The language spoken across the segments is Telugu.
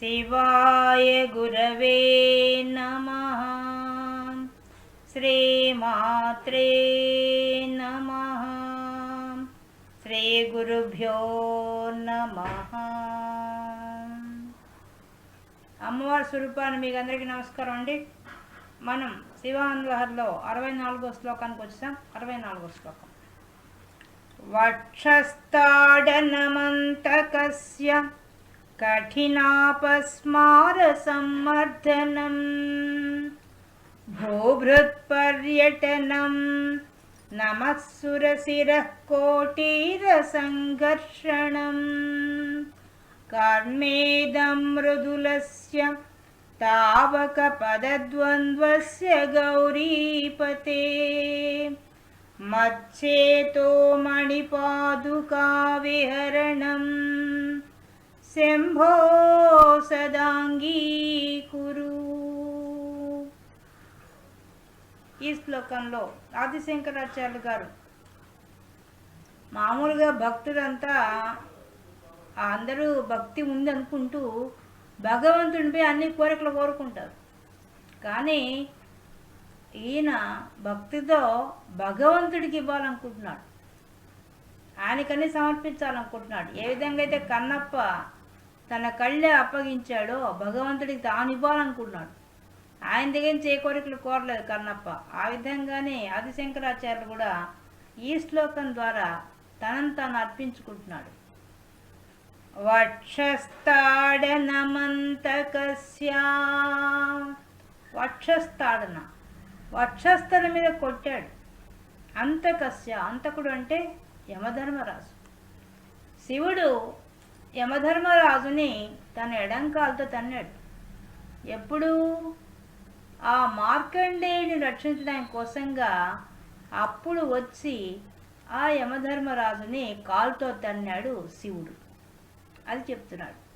శివాయ గురవే నమ. శ్రీమాత్రే నమ. శ్రీ గురుభ్యో నమ. అమ్మవారి స్వరూపాన్ని మీకు అందరికీ నమస్కారం అండి. మనం శివాన్లహర్లో అరవై నాలుగో శ్లోకానికి వచ్చాం. అరవై నాలుగో శ్లోకం. వక్షస్థాడనమంతకస్య कठिनापस्मारसम्मर्दनं भूभृत्पर्यटनं नमः सुरशिरः कोटिरसङ्घर्षणं कार्मेदं मृदुलस्य तावकपदद्वन्द्वस्य गौरीपते मच्छेतो मणिपादुकाविहरणम् శంభో సదాంగీకురు ఈ శ్లోకంలో ఆదిశంకరాచార్యులు గారు మామూలుగా భక్తులంతా అందరూ భక్తి ఉందనుకుంటూ భగవంతుడిపై అన్ని కోరికలు కోరుకుంటారు. కానీ ఈయన భక్తితో భగవంతుడికి ఇవ్వాలనుకుంటున్నాడు. ఆయనకన్నీ సమర్పించాలనుకుంటున్నాడు. ఏ విధంగా అయితే కన్నప్ప తన కళ్ళే అప్పగించాడో భగవంతుడికి తాను ఇవ్వాలనుకున్నాడు. ఆయన దగ్గర ఏ కోరికలు కోరలేదు కన్నప్ప. ఆ విధంగానే ఆదిశంకరాచార్యులు కూడా ఈ శ్లోకం ద్వారా తనను తాను అర్పించుకుంటున్నాడు. వక్షస్థాడనమంతకస్య. వక్షస్థాడన. వక్షస్థల మీద కొట్టాడు. అంతకస్య. అంతకుడు అంటే యమధర్మరాజు. శివుడు యమధర్మరాజుని తన ఎడంకాలతో తన్నాడు. ఎప్పుడు ఆ మార్కండేయుని రక్షించడానికి కోసంగా అప్పుడు వచ్చి ఆ యమధర్మరాజుని కాలుతో తన్నాడు శివుడు. అది చెప్తున్నాడు.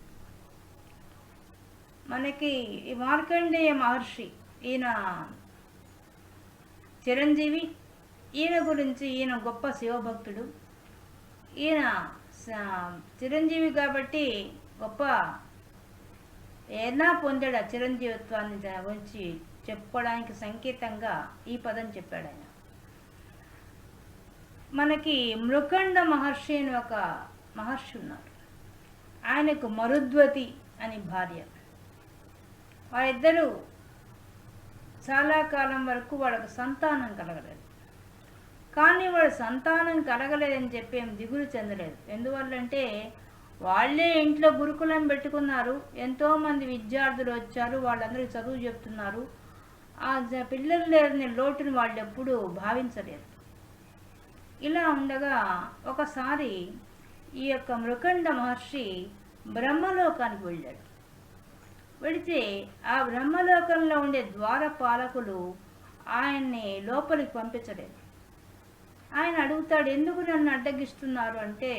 మనకి ఈ మార్కండేయ మహర్షి ఈయన చిరంజీవి ఈయన గురించి ఈయన గొప్ప శివభక్తుడు ఈయన చిరంజీవి కాబట్టి గొప్ప ఏనా పొందాడు ఆ చిరంజీవిత్వాన్ని గురించి చెప్పుకోవడానికి సంకేతంగా ఈ పదం చెప్పాడు ఆయన. మనకి మృకండ మహర్షి అని ఒక మహర్షి ఉన్నారు. ఆయనకు మరుద్వతి అని భార్య. వారిద్దరూ చాలా కాలం వరకు వాళ్ళకు సంతానం కలగలేదు. కానీ వాడు సంతానం కలగలేదని చెప్పి ఏం దిగులు చెందలేదు. ఎందువల్లంటే వాళ్ళే ఇంట్లో గురుకులం పెట్టుకున్నారు. ఎంతోమంది విద్యార్థులు వచ్చారు. వాళ్ళందరికీ చదువు చెప్తున్నారు. ఆ పిల్లలు లేని లోటుని వాళ్ళు ఎప్పుడూ భావించలేదు. ఇలా ఉండగా ఒకసారి ఈ యొక్క మృకండ మహర్షి బ్రహ్మలోకానికి వెళ్ళాడు. వెళితే ఆ బ్రహ్మలోకంలో ఉండే ద్వారపాలకులు ఆయన్ని లోపలికి పంపించలేదు. ఆయన అడుగుతాడు ఎందుకు నన్ను అడ్డగిస్తున్నారు? అంటే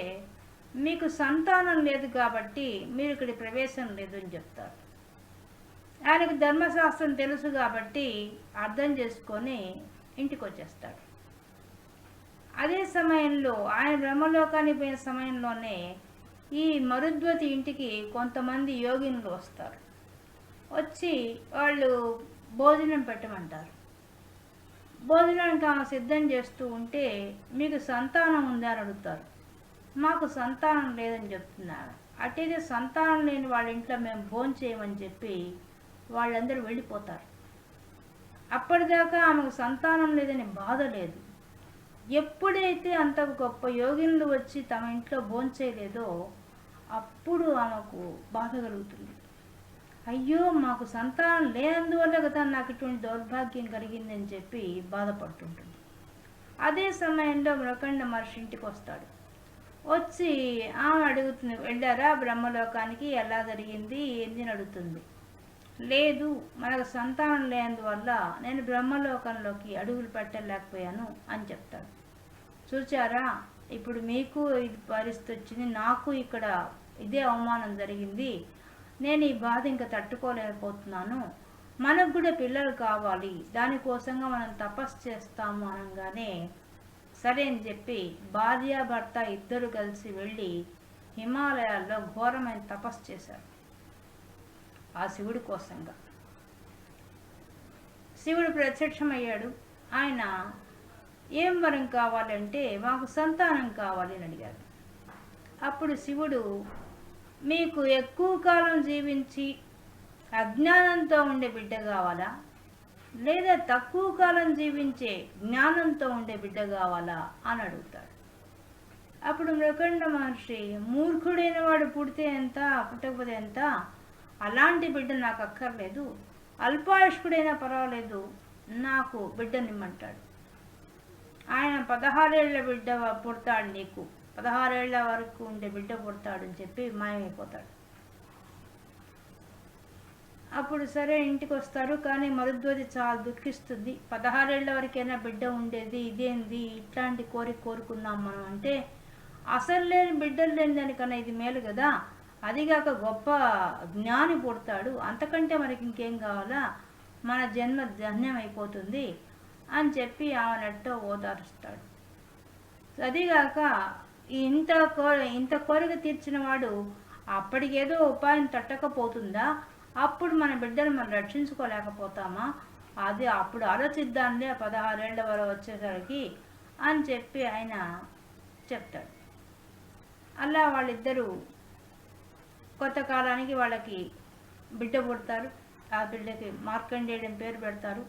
మీకు సంతానం లేదు కాబట్టి మీరు ఇక్కడ ప్రవేశం లేదు అని చెప్తారు. ఆయనకు ధర్మశాస్త్రం తెలుసు కాబట్టి అర్థం చేసుకొని ఇంటికి వచ్చేస్తాడు. అదే సమయంలో ఆయన బ్రహ్మలోకానికి పోయిన సమయంలోనే ఈ మరుద్వతి ఇంటికి కొంతమంది యోగినులు వస్తారు. వచ్చి వాళ్ళు భోజనం పెట్టమంటారు. భోజనానికి తాను సిద్ధం చేస్తూ ఉంటే మీకు సంతానం ఉందని అని అడుగుతారు. మాకు సంతానం లేదని చెప్తున్నారు. అట్టయితే సంతానం లేని వాళ్ళ ఇంట్లో మేము భోజనం చేయమని చెప్పి వాళ్ళందరూ వెళ్ళిపోతారు. అప్పటిదాకా ఆమెకు సంతానం లేదని బాధ లేదు. ఎప్పుడైతే అంత గొప్ప యోగినులు వచ్చి తమ ఇంట్లో భోంచేయలేదో అప్పుడు ఆమెకు బాధ కలుగుతుంది. అయ్యో మాకు సంతానం లేనందువల్ల కదా నాకు ఇటువంటి దౌర్భాగ్యం కలిగిందని చెప్పి బాధపడుతుంటుంది. అదే సమయంలో మృకండ మహర్షి ఇంటికి వస్తాడు. వచ్చి ఆమె అడుగుతుంది వెళ్ళారా బ్రహ్మలోకానికి? ఎలా జరిగింది? ఏంది? అని అడుగుతుంది. లేదు మనకు సంతానం లేనందువల్ల నేను బ్రహ్మలోకంలోకి అడుగులు పెట్టలేకపోయాను అని చెప్తాడు. చూచారా ఇప్పుడు మీకు ఇది పరిస్థితి వచ్చింది నాకు ఇక్కడ ఇదే అవమానం జరిగింది. నేను ఈ బాధ ఇంకా తట్టుకోలేకపోతున్నాను. మనకు కూడా పిల్లలు కావాలి. దానికోసంగా మనం తపస్సు చేస్తాము అనగానే సరే అని చెప్పి భార్యాభర్త ఇద్దరు కలిసి వెళ్ళి హిమాలయాల్లో ఘోరమైన తపస్సు చేశారు. ఆ శివుడి కోసంగా. శివుడు ప్రత్యక్షమయ్యాడు. ఆయన ఏం వరం కావాలంటే మాకు సంతానం కావాలి అని అడిగాడు. అప్పుడు శివుడు మీకు ఎక్కువ కాలం జీవించి అజ్ఞానంతో ఉండే బిడ్డ కావాలా? లేదా తక్కువ కాలం జీవించే జ్ఞానంతో ఉండే బిడ్డ కావాలా? అని అడుగుతాడు. అప్పుడు మృకండ మహర్షి మూర్ఖుడైన వాడు పుడితే ఎంత పుట్టకపోతే ఎంత? అలాంటి బిడ్డ నాకు అక్కర్లేదు. అల్పాయుష్కుడైనా పర్వాలేదు. నాకు బిడ్డనిమ్మంటాడు. ఆయన పదహారేళ్ళ బిడ్డ పుడతాడు నీకు. పదహారేళ్ళ వరకు ఉండే బిడ్డ పుడతాడు అని చెప్పి మాయమైపోతాడు. అప్పుడు సరే ఇంటికి వస్తారు కానీ మరుద్వది చాలా దుఃఖిస్తుంది. పదహారేళ్ళ వరకైనా బిడ్డ ఉండేది ఇదేంది? ఇట్లాంటి కోరిక కోరుకున్నాం మనం అంటే అసలు లేని బిడ్డలు లేని దానికన్నా ఇది మేలు కదా. అదిగాక గొప్ప జ్ఞాని పుడతాడు. అంతకంటే మనకి ఇంకేం కావాలా? మన జన్మ ధన్యం అయిపోతుంది అని చెప్పి ఆమెనట్టో ఓదారుస్తాడు. అదిగాక ఇంత కో ఇంత కోరిక తీర్చిన వాడు అప్పటికేదో ఉపాయం తట్టకపోతుందా? అప్పుడు మన బిడ్డను మనం రక్షించుకోలేకపోతామా? అది అప్పుడు ఆలోచిద్దాంలే పదహారేళ్ళ వరకు వచ్చేసరికి అని చెప్పి ఆయన చెప్తాడు. అలా వాళ్ళిద్దరూ కొత్త కాలానికి వాళ్ళకి బిడ్డ పుడతారు. ఆ బిడ్డకి మార్కండేయడం పేరు పెడతారు.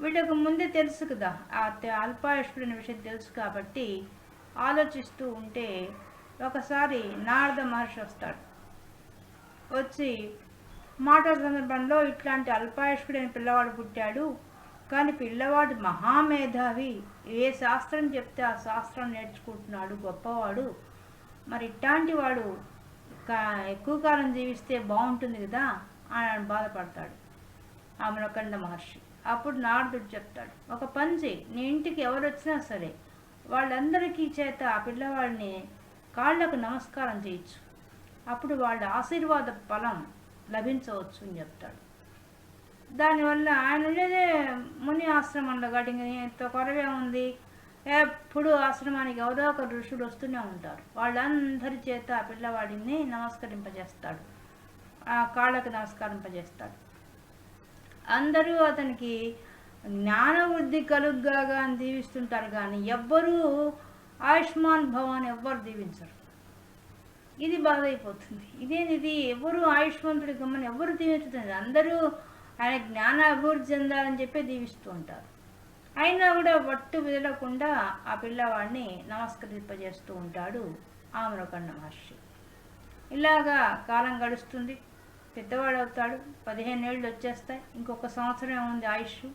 వీళ్ళకు ముందే తెలుసు కదా ఆ తె- విషయం తెలుసు కాబట్టి ఆలోచిస్తూ ఉంటే ఒకసారి నారద మహర్షి వస్తాడు. వచ్చి మాటల సందర్భంలో ఇట్లాంటి అల్పాయుష్కుడైన పిల్లవాడు పుట్టాడు. కానీ పిల్లవాడు మహామేధావి. ఏ శాస్త్రం చెప్తే ఆ శాస్త్రం నేర్చుకుంటున్నాడు గొప్పవాడు. మరి ఇట్లాంటి వాడు కా- ఎక్కువ కాలం జీవిస్తే బాగుంటుంది కదా అని బాధపడతాడు. ఆమె మహర్షి. అప్పుడు నారదుడు చెప్తాడు ఒక పని చేయి నీ ఇంటికి ఎవరు వచ్చినా సరే వాళ్ళందరికీ చేత ఆ పిల్లవాడిని కాళ్ళకు నమస్కారం చేయొచ్చు అప్పుడు వాళ్ళ ఆశీర్వాద ఫలం లభించవచ్చు అని చెప్తాడు. దానివల్ల ఆయన ఉండేదే ముని ఆశ్రమంలో గడిగిన ఎంతో కొరవే ఉంది. ఎప్పుడు ఆశ్రమానికి ఎవరో ఒక ఋషులు వస్తూనే ఉంటారు. వాళ్ళందరి చేత ఆ పిల్లవాడిని నమస్కరింపజేస్తాడు. ఆ కాళ్ళకు నమస్కరింపజేస్తాడు. అందరూ అతనికి జ్ఞానవృద్ధి కలుగ్గా కలుగ్గాగా అని దీవిస్తుంటారు కానీ ఎవ్వరూ ఆయుష్మాన్ భవాన్ ఎవ్వరు దీవించరు. ఇది బాధ అయిపోతుంది ఇదేంది ఇది ఎవరు ఆయుష్మంతుడి గమ్మని ఎవరు దీవించుతుంది అందరూ ఆయన జ్ఞాన అభివృద్ధి చెందాలని చెప్పి దీవిస్తూ ఉంటారు. అయినా కూడా వట్టు విదలకుండా ఆ పిల్లవాడిని నమస్కరింపజేస్తూ ఉంటాడు ఆమ్రకన్న మహర్షి. ఇలాగా కాలం గడుస్తుంది. పెద్దవాడు అవుతాడు పదిహేను ఏళ్ళు వచ్చేస్తాయి. ఇంకొక సంవత్సరం ఉంది ఆయుష్?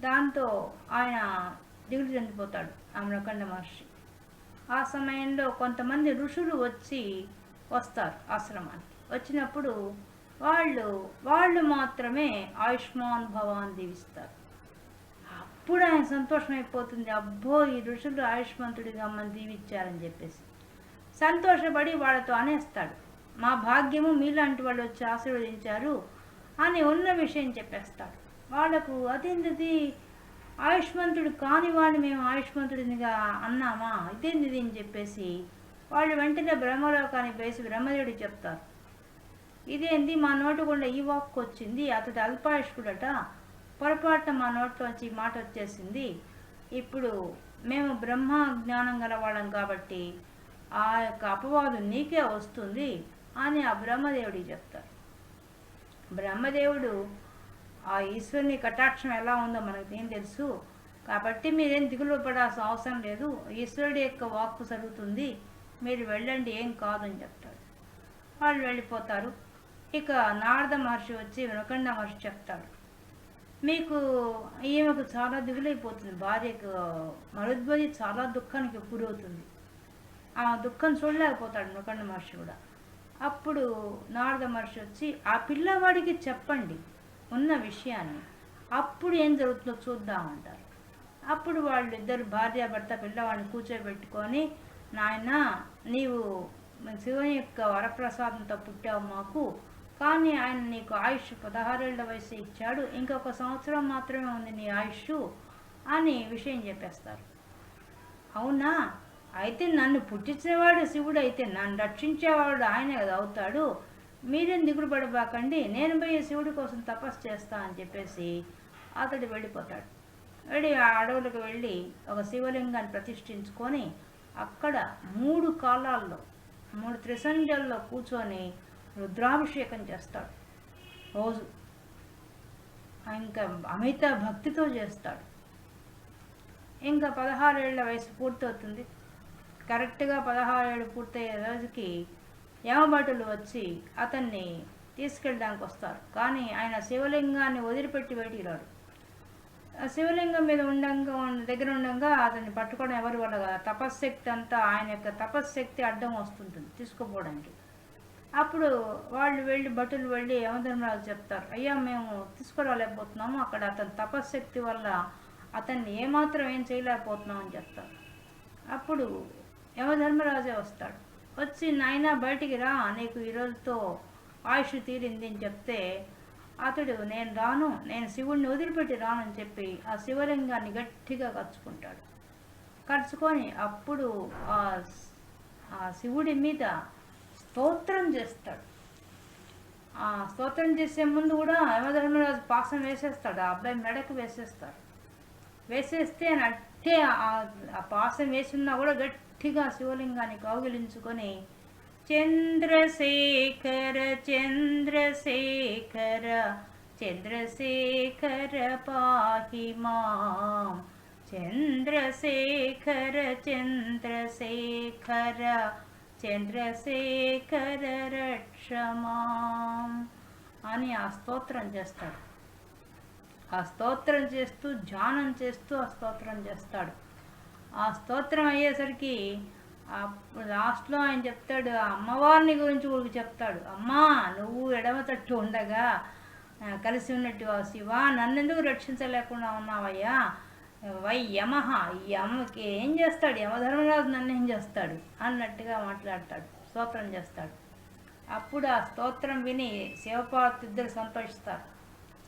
దాంతో ఆయన దిగులు చెందిపోతాడు ఆమ్రకండ మహర్షి. ఆ సమయంలో కొంతమంది ఋషులు వచ్చి వస్తారు ఆశ్రమానికి. వచ్చినప్పుడు వాళ్ళు వాళ్ళు మాత్రమే ఆయుష్మాన్ భవాన్ దీవిస్తారు. అప్పుడు ఆయన సంతోషం అయిపోతుంది అబ్బో ఈ ఋషులు ఆయుష్మంతుడిగా మనం దీవించారని చెప్పేసి. సంతోషపడి వాళ్ళతో అనేస్తాడు. మా భాగ్యము మీలాంటి వాళ్ళు వచ్చి ఆశీర్వదించారు అని ఉన్న విషయం చెప్పేస్తాడు. వాళ్ళకు అదేంటిది ఆయుష్మంతుడు కాని వాడిని మేము ఆయుష్మంతుడినిగా అన్నామా? ఇదేంటిది అని చెప్పేసి వాళ్ళు వెంటనే బ్రహ్మలోకానికి వేసి బ్రహ్మదేవుడు చెప్తారు. ఇదేంది? మా నోటి గుండా ఈ వాక్కు వచ్చింది. అతడు అల్పాయుష్కుడట. పొరపాటున మా నోట్లోంచి మాట వచ్చేసింది. ఇప్పుడు మేము బ్రహ్మ జ్ఞానం గల వాళ్ళం కాబట్టి ఆ యొక్క అపవాదం నీకే వస్తుంది అని ఆ బ్రహ్మదేవుడికి చెప్తారు. బ్రహ్మదేవుడు ఆ ఈశ్వరుని కటాక్షం ఎలా ఉందో మనకు ఏం తెలుసు? కాబట్టి మీరేం దిగులు పడాల్సిన అవసరం లేదు. ఈశ్వరుడి యొక్క వాక్కు జరుగుతుంది. మీరు వెళ్ళండి ఏం కాదని చెప్తాడు. వాళ్ళు వెళ్ళిపోతారు. ఇక నారద మహర్షి వచ్చి వినకండ మహర్షి చెప్తాడు. మీకు ఈమెకు చాలా దిగులైపోతుంది. భార్యకు మరుద్వది చాలా దుఃఖానికి గురవుతుంది. ఆ దుఃఖం చూడలేకపోతాడు వినకండ మహర్షి కూడా. అప్పుడు నారద మహర్షి వచ్చి ఆ పిల్లవాడికి చెప్పండి. ఉన్న విషయాన్ని అప్పుడు ఏం జరుగుతుందో చూద్దామంటారు. అప్పుడు వాళ్ళు ఇద్దరు భార్య భర్త పిల్లవాడిని కూర్చోబెట్టుకొని నాయన నీవు శివుని యొక్క వరప్రసాదంతో పుట్టావు మాకు. కానీ ఆయన నీకు ఆయుష్ పదహారేళ్ళ వయసు ఇచ్చాడు. ఇంకొక సంవత్సరం మాత్రమే ఉంది నీ ఆయుష్ అని విషయం చెప్పేస్తారు. అవునా? అయితే నన్ను పుట్టించేవాడు శివుడు అయితే నన్ను రక్షించేవాడు ఆయనే కదా అవుతాడు. మీరేం దిగులు పడబాకండి. నేను పోయి శివుడి కోసం తపస్సు చేస్తా అని చెప్పేసి అతడు వెళ్ళిపోతాడు. వెళ్ళి ఆ అడవులకు వెళ్ళి ఒక శివలింగాన్ని ప్రతిష్ఠించుకొని అక్కడ మూడు కాలాల్లో మూడు త్రిసంధ్యల్లో కూర్చొని రుద్రాభిషేకం చేస్తాడు. రోజు ఇంకా అమిత భక్తితో చేస్తాడు. ఇంకా పదహారేళ్ళ వయసు పూర్తవుతుంది. కరెక్ట్గా పదహారేళ్ళు పూర్తయ్యే రోజుకి యమభటులు వచ్చి అతన్ని తీసుకెళ్ళడానికి వస్తారు. కానీ ఆయన శివలింగాన్ని వదిలిపెట్టి బయటికి రాడు. ఆ శివలింగం మీద ఉండంగా ఉన్న- దగ్గర ఉండగా అతన్ని పట్టుకోవడం ఎవరి వల్ల తపశ్శక్తి అంతా ఆయన యొక్క తపశ్శక్తి అడ్డం వస్తుంటుంది తీసుకుపోవడానికి. అప్పుడు వాళ్ళు వెళ్ళి భటులు వెళ్ళి యమధర్మరాజు చెప్తారు అయ్యా మేము తీసుకురాలేకపోతున్నాము. అక్కడ అతని తపశ్శక్తి వల్ల అతన్ని ఏమాత్రం ఏం చేయలేకపోతున్నాం అని చెప్తారు. అప్పుడు యమధర్మరాజే వస్తాడు. వచ్చి నాయనా బయటికి రా నీకు ఈ రోజుతో ఆయుష్ తీరింది అని చెప్తే అతడు నేను రాను నేను శివుణ్ణి వదిలిపెట్టి రాను అని చెప్పి ఆ శివలింగాన్ని గట్టిగా కరుచుకుంటాడు. కరుచుకొని అప్పుడు ఆ ఆ శివుడి మీద స్తోత్రం చేస్తాడు. ఆ స్తోత్రం చేసే ముందు కూడా యమధర్మరాజు పాసం వేసేస్తాడు ఆ అబ్బాయి మెడకు వేసేస్తాడు. వేసేస్తే ఆయన అట్టే ఆ- పాసం వేసున్నా కూడా గట్టి గట్టిగా శివలింగాన్ని కౌగిలించుకొని చంద్రశేఖర చంద్రశేఖర చంద్రశేఖర పాహి మాం చంద్రశేఖర చంద్రశేఖర చంద్రశేఖర రక్షమాం అని ఆ స్తోత్రం చేస్తాడు. ఆ స్తోత్రం చేస్తూ ధ్యానం చేస్తూ ఆ స్తోత్రం చేస్తాడు. ఆ స్తోత్రం అయ్యేసరికి లాస్ట్లో ఆయన చెప్తాడు ఆ అమ్మవారిని గురించి ఊరికి చెప్తాడు. అమ్మా నువ్వు ఎడమ తట్టు ఉండగా కలిసి ఉన్నట్టు ఆ శివ నన్నెందుకు రక్షించలేకుండా ఉన్నావయ్యా? వై యమహ ఈ యమకి ఏం చేస్తాడు? యమధర్మరాజు నన్ను ఏం చేస్తాడు? అన్నట్టుగా మాట్లాడతాడు స్తోత్రం చేస్తాడు. అప్పుడు ఆ స్తోత్రం విని శివపార్వతి ఇద్దరు సంతోషిస్తారు.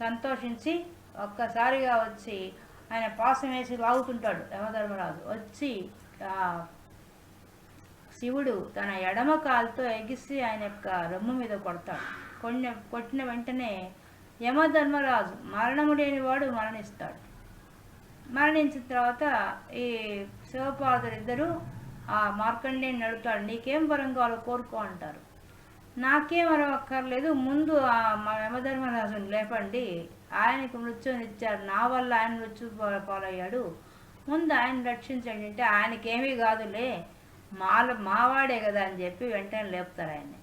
సంతోషించి ఒక్కసారిగా వచ్చి ఆయన పాసం వేసి లాగుతుంటాడు యమధర్మరాజు. వచ్చి శివుడు తన ఎడమ కాలుతో ఎగిసి ఆయన యొక్క రొమ్ము మీద కొడతాడు. కొన్న కొట్టిన వెంటనే యమధర్మరాజు మరణము లేనివాడు మరణిస్తాడు. మరణించిన తర్వాత ఈ శివపార్వతులు ఇద్దరు ఆ మార్కండేని నడుపుతాడు నీకేం వరం కావాలో కోరుకో అంటారు. నాకేం వరం అక్కర్లేదు. ముందు ఆ యమధర్మరాజుని లేపండి. ఆయనకు మృత్యుని ఇచ్చారు. నా వల్ల ఆయన మృత్యు పాలయ్యాడు. ముందు ఆయన రక్షించండి అంటే ఆయనకేమీ కాదులే. మాల మావాడే కదా అని చెప్పి వెంటనే లేపుతారు ఆయన్ని.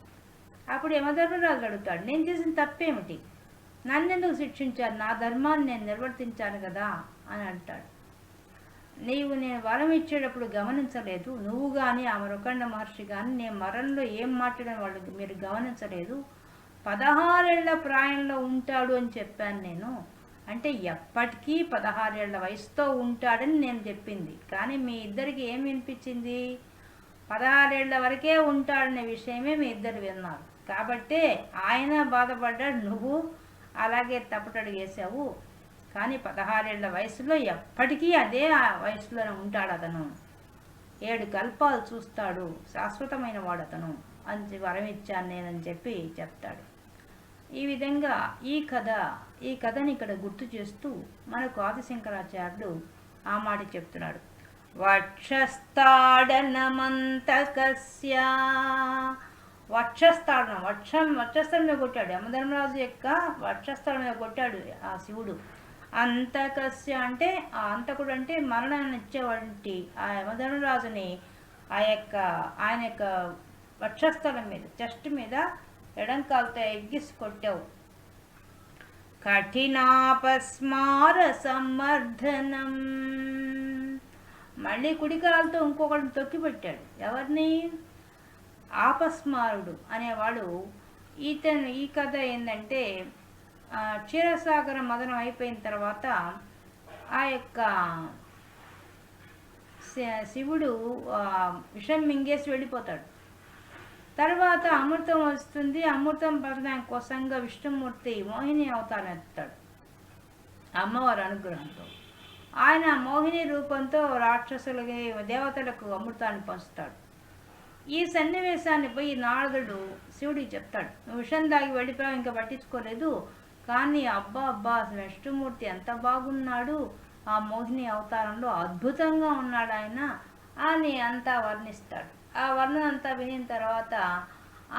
అప్పుడు యమధర్మరాజు అడుగుతాడు నేను చేసిన తప్పేమిటి? నన్నెందుకు శిక్షించారు? నా ధర్మాన్ని నేను నిర్వర్తించాను కదా అని అంటాడు. నీవు నేను వరం ఇచ్చేటప్పుడు గమనించలేదు. నువ్వు కానీ ఆ మృకండ మహర్షి కానీ నేను మరణంలో ఏం మాట్లాడని వాళ్ళు మీరు గమనించలేదు. పదహారేళ్ళ ప్రాయంలో ఉంటాడు అని చెప్పాను నేను. అంటే ఎప్పటికీ పదహారేళ్ళ వయసుతో ఉంటాడని నేను చెప్పింది. కానీ మీ ఇద్దరికి ఏం వినిపించింది? పదహారేళ్ళ వరకే ఉంటాడనే విషయమే మీ ఇద్దరు విన్నారు. కాబట్టే ఆయన బాధపడ్డాడు నువ్వు అలాగే తప్పటడు వేసావు కానీ పదహారేళ్ళ వయసులో ఎప్పటికీ అదే ఆ వయసులోనే ఉంటాడు అతను. ఏడు కల్పాలు చూస్తాడు శాశ్వతమైన వాడు అతను అని వరం ఇచ్చాను నేనని చెప్పి చెప్తాడు. ఈ విధంగా ఈ కథ ఈ కథని ఇక్కడ గుర్తు చేస్తూ మనకు ఆదిశంకరాచార్యుడు ఆ మాట చెప్తున్నాడు. వక్షస్థాడనమంతకస్య వక్షస్థాడనం వక్షం వక్షస్థలం మీద కొట్టాడు. యమధర్మరాజు యొక్క వక్షస్థలం మీద కొట్టాడు ఆ శివుడు. అంతకస్య అంటే ఆ అంతకుడు అంటే మరణాన్ని ఇచ్చేవంటి ఆ యమధర్మరాజుని ఆ యొక్క ఆయన యొక్క వక్షస్థలం మీద చెస్ట్ మీద ఎడంకాలతో ఎగ్గిసి కొట్టావు కఠినాపస్మార సమర్థనం. మళ్ళీ కుడికాలతో ఇంకొకరిని తొక్కిపెట్టాడు. ఎవరిని? ఆపస్మారుడు అనేవాడు ఈతను. ఈ కథ ఏంటంటే క్షీరసాగరం క్షీరసాగర మదనం అయిపోయిన తర్వాత ఆ యొక్క శ- శివుడు విషం మింగేసి వెళ్ళిపోతాడు. తర్వాత అమృతం వస్తుంది. అమృతం పడడం కోసంగా విష్ణుమూర్తి మోహిని అవతారం ఎత్తాడు. అమ్మవారి అనుగ్రహంతో. ఆయన మోహిని రూపంతో రాక్షసులకి దేవతలకు అమృతాన్ని పంచుతాడు. ఈ సన్నివేశాన్ని పోయి నారదుడు శివుడికి చెప్తాడు. నువ్వు విషం దాగి వెళ్ళిపోయావు ఇంకా పట్టించుకోలేదు. కానీ అబ్బా అబ్బా విష్ణుమూర్తి ఎంత బాగున్నాడు. ఆ మోహిని అవతారంలో అద్భుతంగా ఉన్నాడు ఆయన అని అంతా వర్ణిస్తాడు. ఆ వర్ణన అంతా వినిన తర్వాత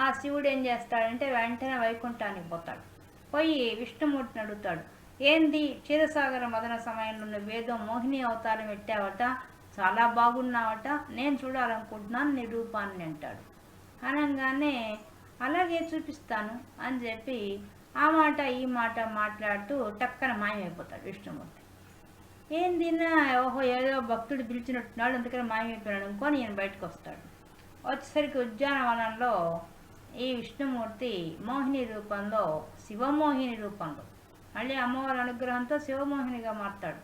ఆ శివుడు ఏం చేస్తాడంటే వెంటనే వైకుంఠానికి పోతాడు. పోయి విష్ణుమూర్తిని అడుగుతాడు ఏంది? క్షీరసాగర మదన సమయంలో నువ్వు ఏదో మోహిని అవతారం ఎట్టావట చాలా బాగున్నావట నేను చూడాలనుకుంటున్నాను నీ రూపాన్ని అంటాడు. అనగానే అలాగే చూపిస్తాను అని చెప్పి ఆ మాట ఈ మాట మాట్లాడుతూ టక్కన మాయమైపోతాడు విష్ణుమూర్తి. ఏందినా ఓహో ఏదో భక్తుడు పిలిచినట్టున్నాడు అందుకని మాయమైపోయాడు అనుకొని నేను బయటకు వస్తాడు. వచ్చేసరికి ఉద్యానవనంలో ఈ విష్ణుమూర్తి మోహిని రూపంలో శివమోహిని రూపంలో. మళ్ళీ అమ్మవారి అనుగ్రహంతో శివమోహినిగా మారుతాడు.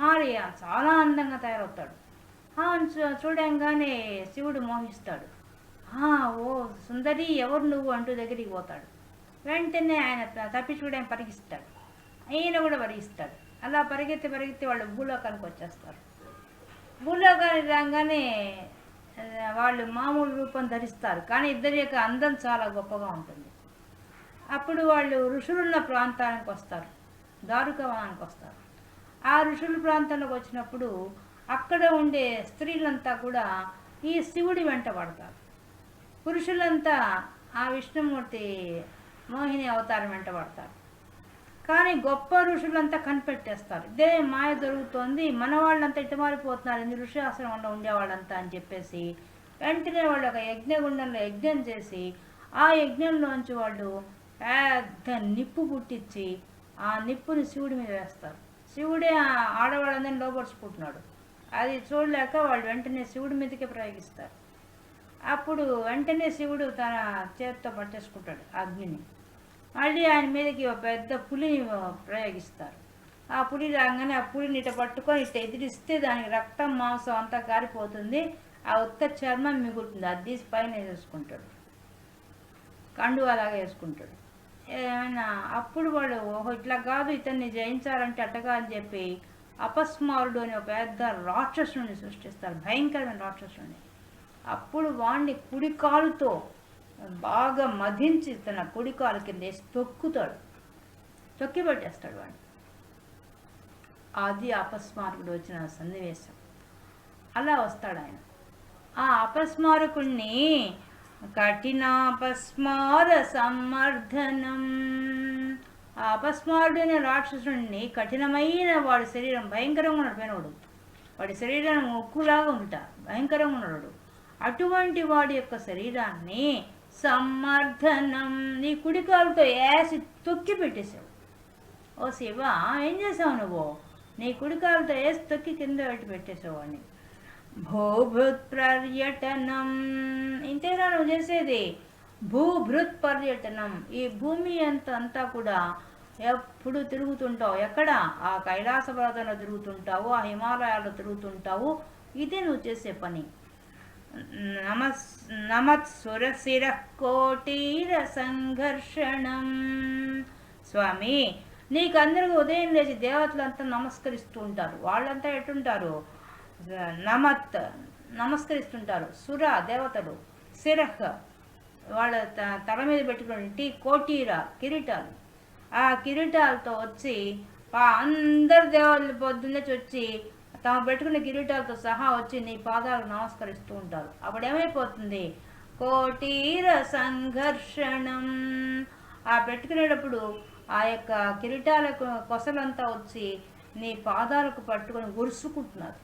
మారి చాలా అందంగా తయారవుతాడు. చూ- చూడంగానే శివుడు మోహిస్తాడు. ఓ సుందరి ఎవరు నువ్వు? అంటూ దగ్గరికి పోతాడు. వెంటనే ఆయన త- తప్పి పరిగిస్తాడు ఈయన కూడా పరిగిస్తాడు అలా పరిగెత్తి పరిగెత్తి వాళ్ళు భూలోకానికి వచ్చేస్తారు. భూలోకానికి రాగానే వాళ్ళు మామూలు రూపం ధరిస్తారు కానీ ఇద్దరి యొక్క అందం చాలా గొప్పగా ఉంటుంది. అప్పుడు వాళ్ళు ఋషులున్న ప్రాంతానికి వస్తారు దారుకవనానికి వస్తారు. ఆ ఋషుల ప్రాంతంలోకి వచ్చినప్పుడు అక్కడ ఉండే స్త్రీలంతా కూడా ఈ శివుడి వెంట పడతారు. పురుషులంతా ఆ విష్ణుమూర్తి మోహిని అవతారం వెంట పడతారు. కానీ గొప్ప ఋషులంతా కనిపెట్టేస్తారు. ఇదే మాయ దొరుకుతోంది మన వాళ్ళంతా ఇటు మారిపోతున్నారు ఇది ఋషి ఆశ్రమంలో ఉండేవాళ్ళంతా అని చెప్పేసి వెంటనే వాళ్ళు ఒక యజ్ఞగుండంలో యజ్ఞం చేసి ఆ యజ్ఞంలోంచి వాళ్ళు పెద్ద నిప్పు పుట్టించి ఆ నిప్పుని శివుడి మీద వేస్తారు. శివుడే ఆడవాళ్ళందరినీ లోపరుచుకుంటున్నాడు అది చూడలేక వాళ్ళు వెంటనే శివుడి మీదకే ప్రయోగిస్తారు. అప్పుడు వెంటనే శివుడు తన చేతితో పట్టేసుకుంటాడు అగ్నిని. మళ్ళీ ఆయన మీదకి ఒక పెద్ద పులిని ప్రయోగిస్తారు. ఆ పులి రాగానే ఆ పులిని ఇట పట్టుకొని ఇట ఎదిరిస్తే దానికి రక్తం మాంసం అంతా కారిపోతుంది. ఆ ఉత్త చర్మం మిగులుతుంది. అది తీసి పైన వేసుకుంటాడు. కండు అలాగా వేసుకుంటాడు. ఏమైనా అప్పుడు వాడు ఓహో ఇట్లా కాదు ఇతన్ని జయించాలంటే అట్టగా అని చెప్పి అపస్మారుడు అనే ఒక పెద్ద రాక్షసుని సృష్టిస్తారు. భయంకరమైన రాక్షసుని. అప్పుడు వాణ్ణి కుడి కాలుతో బాగా మధించి తన కుడి కాలు కింద వేసి తొక్కుతాడు. తొక్కిపెట్టేస్తాడు వాడిని అది అపస్మారకుడు వచ్చిన సన్నివేశం. అలా వస్తాడు ఆయన. ఆ అపస్మారకుణ్ణి కఠినాపస్మార సమర్థనం ఆ అపస్మారుడైన రాక్షసుడిని కఠినమైన వాడి శరీరం భయంకరంగా ఉన్నాడు పైనవాడు వాడి శరీరం ఉక్కులాగా ఉంటా భయంకరంగా ఉన్నాడు అటువంటి వాడి యొక్క శరీరాన్ని సమర్థనం నీ కుడికాలతో వేసి తొక్కి పెట్టేశావు. ఓ శివ ఏం చేసావు నువ్వు? నీ కుడికాలతో వేసి తొక్కి కింద పెట్టి పెట్టేసావు అని. భూభృత్ పర్యటనం ఇంతేనా నువ్వు చేసేది? భూభృత్ పర్యటనం ఈ భూమి అంత అంతా కూడా ఎప్పుడు తిరుగుతుంటావు? ఎక్కడ? ఆ కైలాస పర్వతంలో తిరుగుతుంటావు ఆ హిమాలయాల్లో తిరుగుతుంటావు. ఇదే నువ్వు చేసే పని. నమస్ నమత్ కోటీర సంఘర్షణం స్వామి నీకు అందరూ ఉదయం లేచి దేవతలంతా నమస్కరిస్తూ ఉంటారు వాళ్ళంతా ఎటుంటారు? నమత్ నమస్కరిస్తుంటారు. సుర దేవతలు శిరహ్ వాళ్ళ త- తల మీద పెట్టుకుని కోటీర కిరీటాలు. ఆ కిరీటాలతో వచ్చి అందరు దేవాళ్ళు పొద్దున్నే వచ్చి తాము పెట్టుకున్న కిరీటాలతో సహా వచ్చి నీ పాదాలకు నమస్కరిస్తూ ఉంటారు. అప్పుడు ఏమైపోతుంది? కోటీర సంఘర్షణం. ఆ పెట్టుకునేటప్పుడు ఆ యొక్క కిరీటాలకు కొసలంతా వచ్చి నీ పాదాలకు పట్టుకొని గురుసుకుంటున్నారు.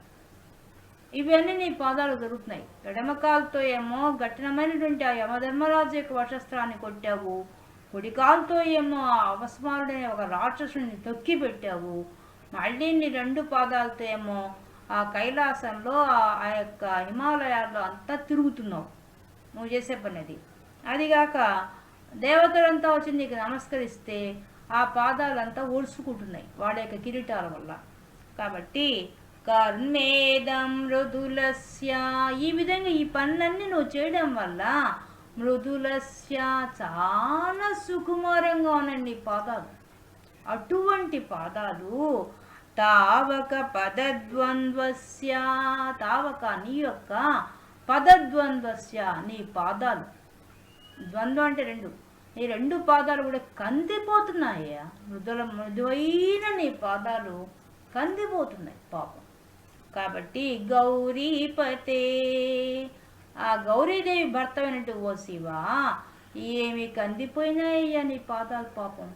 ఇవన్నీ నీ పాదాలు దొరుకుతున్నాయి. ఎడమకాలతో ఏమో కఠినమైనటువంటి ఆ యమధర్మరాజు యొక్క వశస్త్రాన్ని కొట్టావు. కుడికాలతో ఏమో ఆ ఒక రాక్షసుని తొక్కి పెట్టావు మళ్ళీ రెండు పాదాలతో ఏమో ఆ కైలాసంలో ఆ- యొక్క హిమాలయాల్లో అంతా తిరుగుతున్నావు. నువ్వు చేసే పని అది అదిగాక దేవతలంతా వచ్చి నీకు నమస్కరిస్తే ఆ పాదాలంతా ఒడుచుకుంటున్నాయి వాడి యొక్క కిరీటాల వల్ల. కాబట్టి కర్మేదం మృదులస్య. ఈ విధంగా ఈ పనులన్నీ నువ్వు చేయడం వల్ల మృదులస్య చాలా సుకుమారంగా ఉన్నాయి పాదాలు. అటువంటి పాదాలు తావక పదద్వంద్వస్య తావక నీ యొక్క పదద్వంద్వస్య నీ పాదాలు. ద్వంద్వం అంటే రెండు. నీ రెండు పాదాలు కూడా కందిపోతున్నాయ్యా మృదుల మృదువైన నీ పాదాలు కందిపోతున్నాయి. పాపం. కాబట్టి గౌరీపతే. ఆ గౌరీదేవి భర్తమైనట్టు ఓ శివ ఏమి కందిపోయినాయ్యా నీ పాదాలు పాపం.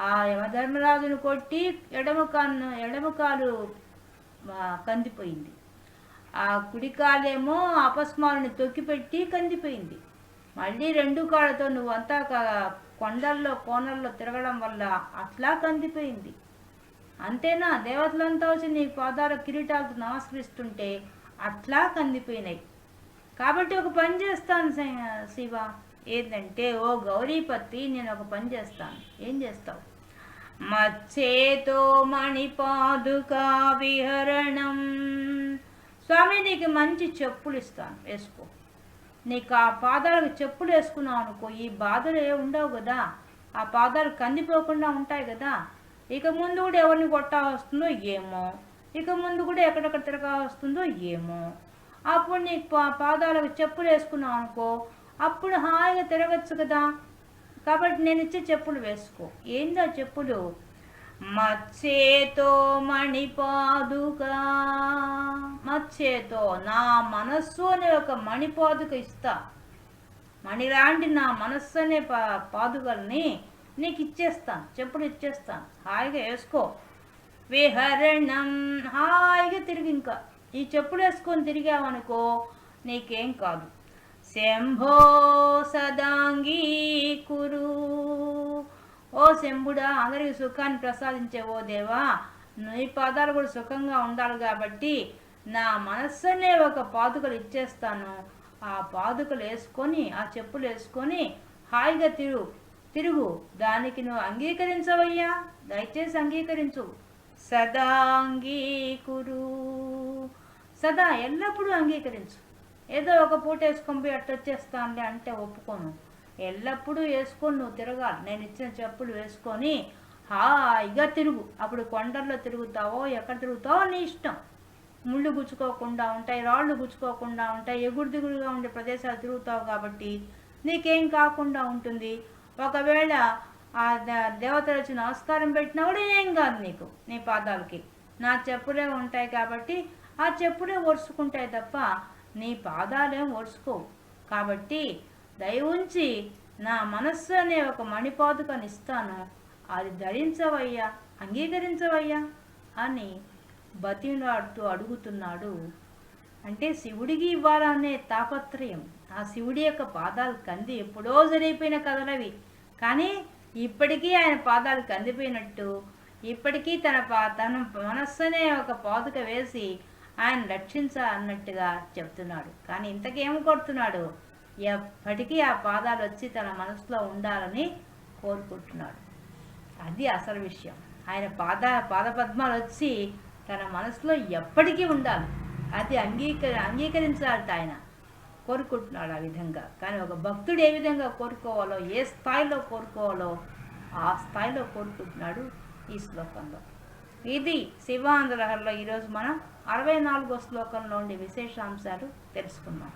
ఆ యమధర్మరాజును కొట్టి ఎడమ కన్ను ఎడమ కాలు కందిపోయింది. ఆ కుడి కాలేమో అపస్మారుని తొక్కిపెట్టి కందిపోయింది. మళ్ళీ రెండు కాళ్ళతో నువ్వంతా క- కొండల్లో కోనల్లో తిరగడం వల్ల అట్లా కందిపోయింది. అంతేనా? దేవతలంతా వచ్చి నీ పాదాల కిరీటాలతో నమస్కరిస్తుంటే అట్లా కందిపోయినాయి. కాబట్టి ఒక పని చేస్తాను శివ. ఏంటంటే ఓ గౌరీపతి నేను ఒక పని చేస్తాను. ఏం చేస్తావు? మచ్చేతో మణిపాదుకా విహరణం. స్వామి నీకు మంచి చెప్పులు ఇస్తాను వేసుకో. నీకు ఆ పాదాలకు చెప్పులు వేసుకున్నావు అనుకో ఈ బాధలు ఏ ఉండవు కదా. ఆ పాదాలు కందిపోకుండా ఉంటాయి కదా. ఇక ముందు కూడా ఎవరిని కొట్టా వస్తుందో ఏమో. ఇక ముందు కూడా ఎక్కడెక్కడ తిరగా వస్తుందో ఏమో. అప్పుడు నీకు పా- పాదాలకు చెప్పులు వేసుకున్నావు అనుకో అప్పుడు హాయిగా తిరగచ్చు కదా. కాబట్టి నేను ఇచ్చే చెప్పులు వేసుకో. ఏందా చెప్పులు? మచ్చేతో మణిపాదుగా మచ్చేతో నా మనస్సు అనే ఒక మణిపాదుక ఇస్తా. మణిలాంటి నా మనస్సు అనే పా పాదుకల్ని నీకు ఇచ్చేస్తాను. చెప్పులు ఇచ్చేస్తాను. హాయిగా వేసుకో. విహరణం. హాయిగా తిరిగి ఇంకా. ఈ చెప్పులు వేసుకొని తిరిగావనుకో నీకేం కాదు. శంభో సదాంగీ కురు. ఓ శంభుడా అందరికి సుఖాన్ని ప్రసాదించే ఓ దేవా నీ పాదాలు కూడా సుఖంగా ఉండాలి కాబట్టి నా మనస్సునే ఒక పాదుకలు ఇచ్చేస్తాను. ఆ పాదుకలు వేసుకొని ఆ చెప్పులు వేసుకొని హాయిగా తిరుగు. తిరుగు. దానికి నువ్వు అంగీకరించవయ్యా. దయచేసి అంగీకరించు. సదా అంగీకురు సదా ఎల్లప్పుడూ అంగీకరించు. ఏదో ఒక పూట వేసుకొని పోయి అట్ట వచ్చేస్తానులే అంటే ఒప్పుకోను. ఎల్లప్పుడూ వేసుకొని నువ్వు తిరగాలి. నేను ఇచ్చిన చెప్పులు వేసుకొని హాయిగా తిరుగు. అప్పుడు కొండల్లో తిరుగుతావో ఎక్కడ తిరుగుతావో నీ ఇష్టం. ముళ్ళు గుచ్చుకోకుండా ఉంటాయి రాళ్ళు గుచ్చుకోకుండా ఉంటాయి ఎగురు దిగురుగా ఉండే ప్రదేశాలు తిరుగుతావు కాబట్టి నీకేం కాకుండా ఉంటుంది. ఒకవేళ ఆ దేవతలు వచ్చి నమస్కారం పెట్టినా కూడా ఏం కాదు నీకు నీ పాదాలకి. నా చెప్పులే ఉంటాయి కాబట్టి ఆ చెప్పులే ఒరుసుకుంటాయి తప్ప నీ పాదాలేం ఒడుచుకోవు కాబట్టి దయవుంచి నా మనస్సు అనే ఒక మణిపాదుకనిస్తాను. అది ధరించవయ్యా అంగీకరించవయ్యా అని బతిలాడుతూ అడుగుతున్నాడు. అంటే శివుడికి ఇవ్వాలనే తాపత్రయం. ఆ శివుడి యొక్క పాదాలు కంది ఎప్పుడో జరిగిపోయిన కథలవి. కానీ ఇప్పటికీ ఆయన పాదాలు కందిపోయినట్టు ఇప్పటికీ తన పా తన మనస్సునే ఒక పాదుక వేసి ఆయన రక్షించ అన్నట్టుగా చెప్తున్నాడు. కానీ ఇంతకేం కొడుతున్నాడు? ఎప్పటికీ ఆ పాదాలు వచ్చి తన మనసులో ఉండాలని కోరుకుంటున్నాడు. అది అసలు విషయం. ఆయన పాద పాదపద్మాలు వచ్చి తన మనసులో ఎప్పటికీ ఉండాలి. అది అంగీకరి అంగీకరించాలట ఆయన. కోరుకుంటున్నాడు ఆ విధంగా. కానీ ఒక భక్తుడు ఏ విధంగా కోరుకోవాలో ఏ స్థాయిలో కోరుకోవాలో ఆ స్థాయిలో కోరుకుంటున్నాడు ఈ శ్లోకంలో. ఇది శివాంధ్రహర్లో ఈరోజు మనం అరవై నాలుగో శ్లోకంలోని విశేషాంశాలు తెలుసుకున్నాం